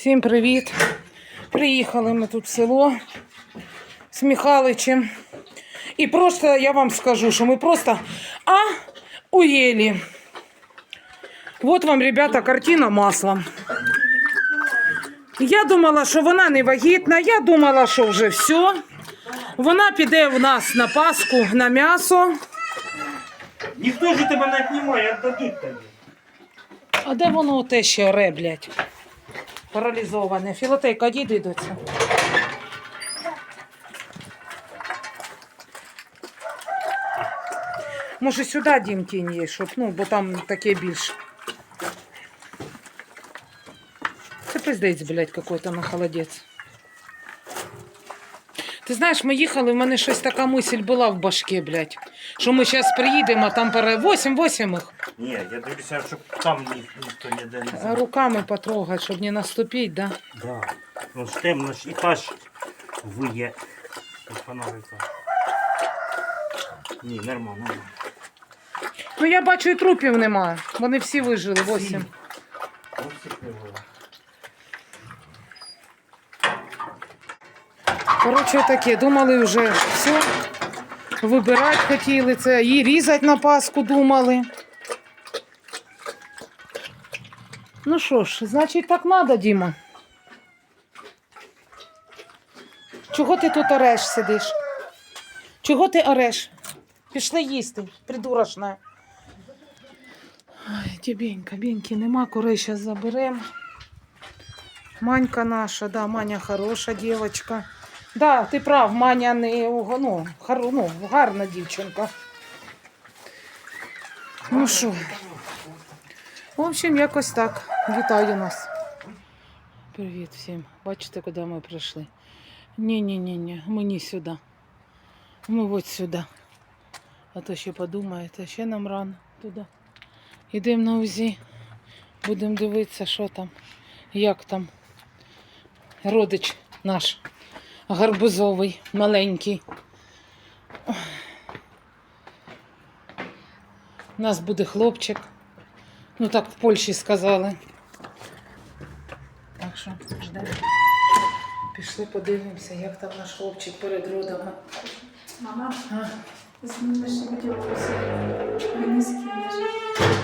Всім привіт! Приїхали ми тут в село з Михаличем. І просто я вам скажу, що ми просто а уели. Вот вам, ребята, картина маслом. Я думала, що вона не вагітна, я думала, що вже все. Вона піде в нас на Пасху на м'ясо. Ніхто ж тебе не знімає, віддадуть тобі. А де воно те ще оре, блядь? Паралізоване. Філотейка, діди до це. Може сюди дім кінь є, щоб, ну, бо там таке більше. Це пиздець, блядь, какой-то на холодець. Ти знаєш, ми їхали, в мене щось така мисль була в башке, блядь. Що ми зараз приїдемо, а там пере... 8-8 їх. Ні, я дивлюся, щоб там ні, ніхто ніде не знає. Руками потрогать, щоб не наступити, да? Да. Ну ж темно ж і та ж виє. Фонарика. Ні, нормально, нормально. Ну я бачу, і трупів немає. Вони всі вижили, восім. Ну, всіх не було. Коротше, таке, думали вже все. Вибирати хотіли це, і різати на Пасху думали. Ну що ж, значить так треба, Діма. Чого ти тут ореш сидиш? Чого ти ореш? Пішли їсти, придурочна. Ой, тібенька, беньки нема, курей зараз заберемо. Манька наша, да, Маня хороша дівчинка. Да, ти прав, Маня не ну, хар, ну, гарна дівчинка. Ну що? В общем, якось так. Вітаю нас. Привіт всім. Бачите, куди ми прийшли? Ні-ні-ні, ми не сюди. Ми от сюди. А то ще подумаєте, ще нам рано туди. Йдемо на УЗІ. Будемо дивитися, що там, як там. Родич наш гарбузовий, маленький. У нас буде хлопчик. Ну так в Польщі сказали. Так що ждемо. Пішли подивимося, як там наш хлопчик перед родами. Мама, А, знімеш скинеш.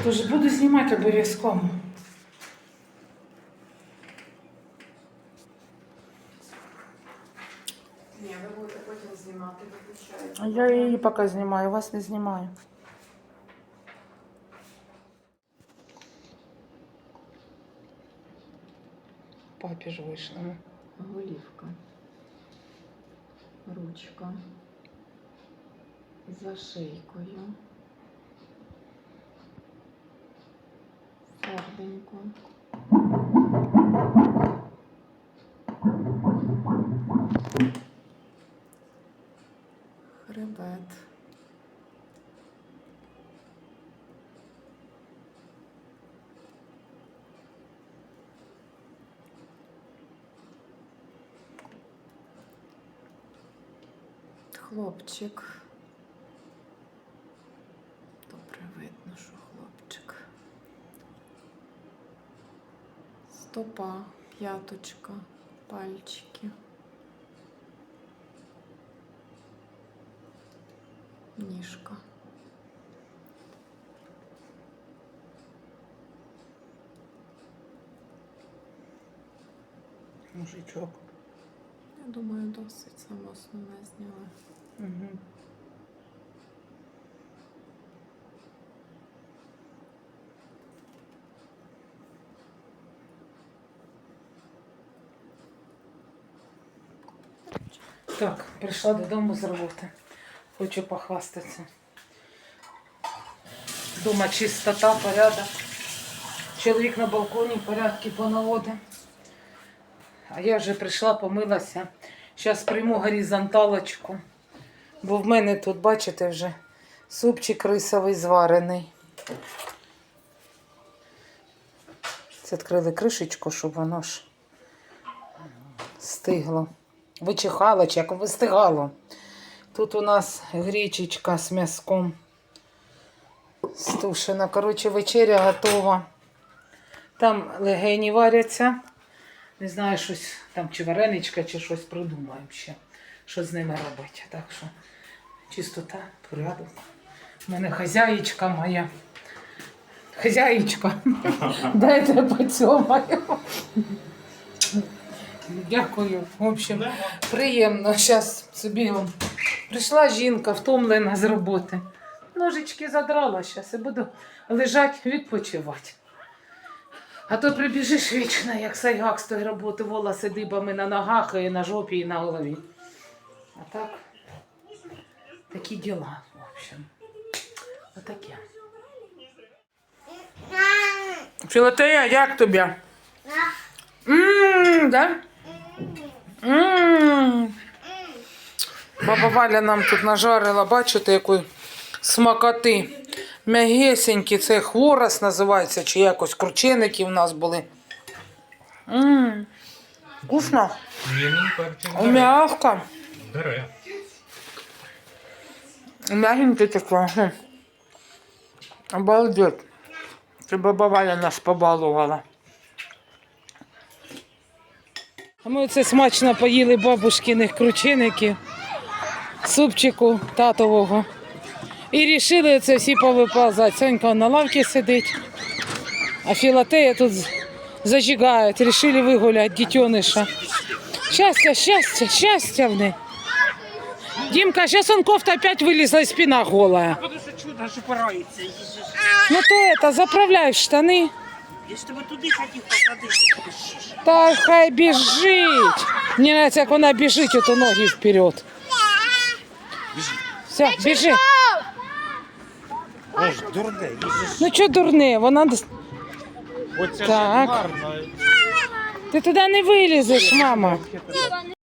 Тож буду знімати обов'язково. я її поки знімаю, вас не знімаю. Папі ж вийшла. ну. Голівка. Ручка. За шийкою. Серденько. Хребет. Хлопчик. Добре видно, що хлопчик. Стопа, п'яточка, пальчики. Ніжка. Мужичок. Я думаю, досить саме основне зняла. Угу. Так, прийшла додому з роботи. Хочу похвастатися. Дома чистота, порядок. Чоловік на балконі порядки понаводив. А я вже прийшла, помилася. Зараз прийму горизонталочку. Бо в мене тут, бачите, вже супчик рисовий зварений. Це відкрили кришечку, щоб воно ж стигло. Вичихало, чи як вистигало. Тут у нас гречечка з м'язком стушена. Коротше, вечеря готова. Там легені варяться. Не знаю, щось там, чи вареничка, чи щось придумаємо ще, що з ними робити. Так що чистота, порядок. У мене хазяїчка моя. Хазяїчка. Дайте поцьомаю. Дякую. В общем, приємно. Зараз собі он. прийшла жінка, втомлена з роботи. Ножички задрала зараз і буду лежати, відпочивати. А то прибіжиш вічно, як сайгак з тої роботи, волоси дибами на ногах і на жопі, і на голові. А так, такі діла, в общем. Отаке. Філатея, як тобі? Ммм, да? Ммм. Баба Валя нам тут нажарила, бачите, якої смакоти. М'ягесенькі, це хворост називається, чи якось крученики в нас були. Ммм. Вкусно. Мягко. бере. Мягенький такий. Обалдеть. Це баба Валя нас побалувала. А ми оце смачно поїли бабушкиних кручеників, супчику татового. І рішили це всі повиповзати. Сонька на лавці сидить, а філатея тут з- зажигають. Рішили вигуляти дітьониша. Щастя, щастя, щастя в них. Димка, сейчас он кофта опять вылезла и спина голая. Буду що чудо, що порається. Ну то это, заправляй в штаны. Я ж тебе туди хотів посадити. Та хай біжить. Мені нравится, як вона біжить, ото ноги вперед. Все, біжи. Ось дурне, їздиш. Ну що дурне, вона... дос- Оце Так. ж гарно. Ти туди не вилізеш, мама.